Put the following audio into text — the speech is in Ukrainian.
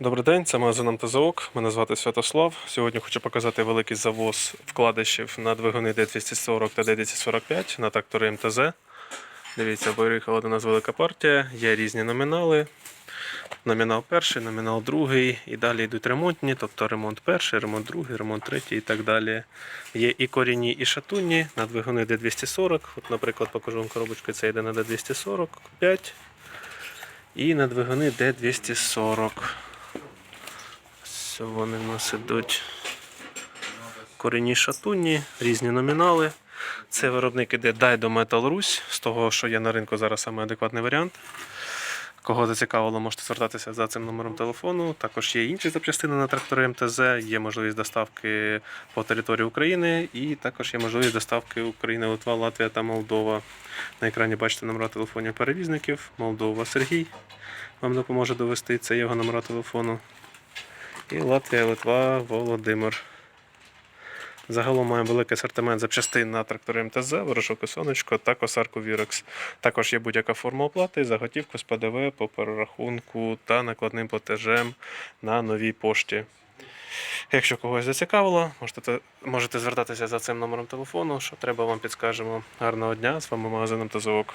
Добрий день, це магазин МТЗОК. Мене звати Святослав. Сьогодні хочу показати великий завоз вкладишів на двигуни D240 та D245 на трактори МТЗ. Дивіться, виїхала до нас велика партія, є різні номінали. Номінал перший, номінал другий, і далі йдуть ремонтні, тобто ремонт перший, ремонт другий, ремонт третій і так далі. Є і корінні, і шатунні на двигуни D240. От, наприклад, покажу вам коробочку, це йде на D245. І на двигуни D240. Ось вони в нас ідуть корінні шатунні, різні номінали. Це виробник іде Daido Metal Rus, з того, що є на ринку зараз саме адекватний варіант. Кого зацікавило, можете звертатися за цим номером телефону. Також є інші запчастини на трактори МТЗ, є можливість доставки по території України, і також є можливість доставки України, Литва, Латвія та Молдова. На екрані бачите номера телефонів перевізників. Молдова Сергій вам допоможе довести. Це його номера телефону. І Латвія, Литва, Володимир. Загалом маємо великий асортимент запчастин на трактори МТЗ, ворожок і сонечко та косарку Вірекс. Також є будь-яка форма оплати за готівку з ПДВ по перерахунку та накладним платежем на новій пошті. Якщо когось зацікавило, можете, можете звертатися за цим номером телефону. Що треба, вам підскажемо. Гарного дня! З вами магазин МТЗОК.